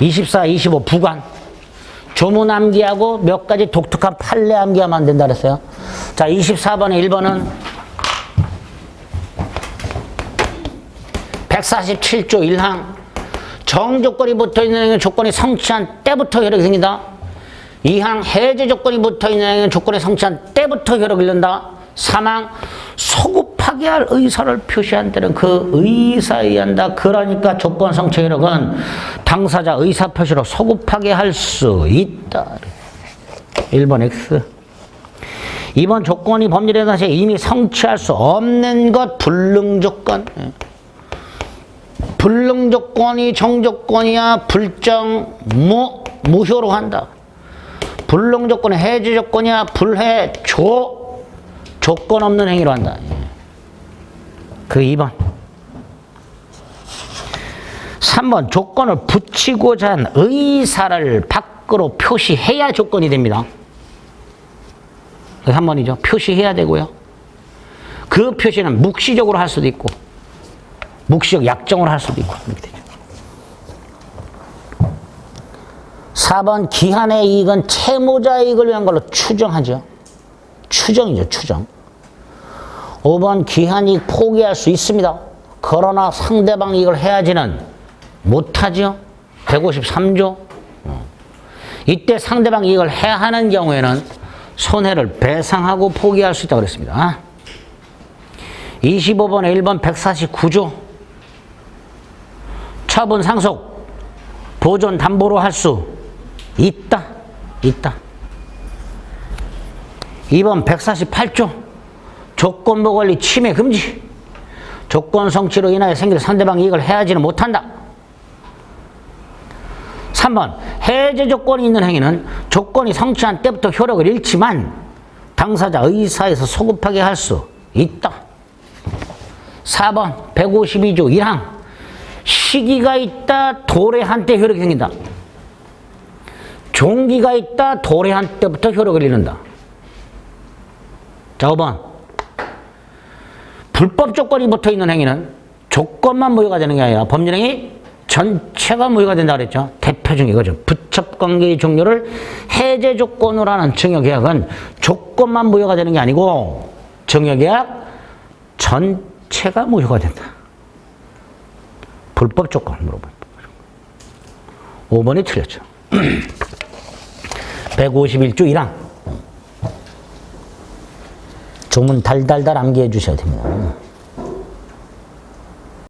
24, 25 부관. 조문 암기하고 몇 가지 독특한 판례 암기하면 안 된다 그랬어요. 자, 24번에 1번은 147조 1항 정조건이 붙어 있는 행위는 조건이 성취한 때부터 효력이 생긴다. 2항 해제 조건이 붙어 있는 행위는 조건이 성취한 때부터 효력을 잃는다. 3항 소급하게 할 의사를 표시한 때는 그 의사에 의한다. 그러니까 조건 성취 효력은 당사자 의사 표시로 소급하게 할 수 있다. 1번 X. 2번 조건이 법률에 대해서 이미 성취할 수 없는 것 불능 조건. 예. 불능 조건이 정조건이야 불정 무 무효로 한다. 불능 조건이 해제 조건이야 불해 조 조건 없는 행위로 한다. 예. 그 2번. 3번 조건을 붙이고자 한 의사를 밖으로 표시해야 조건이 됩니다. 3번이죠. 표시해야 되고요. 그 표시는 묵시적으로 할 수도 있고 묵시적 약정을 할 수도 있고 이렇게 되죠. 4번 기한의 이익은 채무자 이익을 위한 걸로 추정하죠. 추정이죠, 추정. 5번 기한 이익 포기할 수 있습니다. 그러나 상대방 이익을 해야지는 못하죠. 153조. 어. 이때 상대방 이익을 해야 하는 경우에는 손해를 배상하고 포기할 수 있다고 그랬습니다. 25번에 1번 149조. 처분 상속 보존 담보로 할 수 있다. 있다. 2번 148조 조건부 권리 침해 금지 조건 성취로 인하여 생길 상대방 이익을 해야지는 못한다. 3번 해제 조건이 있는 행위는 조건이 성취한 때부터 효력을 잃지만 당사자 의사에서 소급하게 할 수 있다. 4번 152조 1항 시기가 있다 도래 한 때 효력이 생긴다. 종기가 있다 도래 한 때부터 효력을 잃는다. 자 5번 불법 조건이 붙어 있는 행위는 조건만 무효가 되는 게 아니라 법률행위 전체가 무효가 된다 그랬죠. 대표 중 이거죠. 부첩관계의 종료를 해제 조건으로 하는 증여계약은 조건만 무효가 되는 게 아니고 증여계약 전체가 무효가 된다. 불법 조건 물어봐요. 5번이 틀렸죠. 151조 1항. 조문 달달달 암기해 주셔야 됩니다.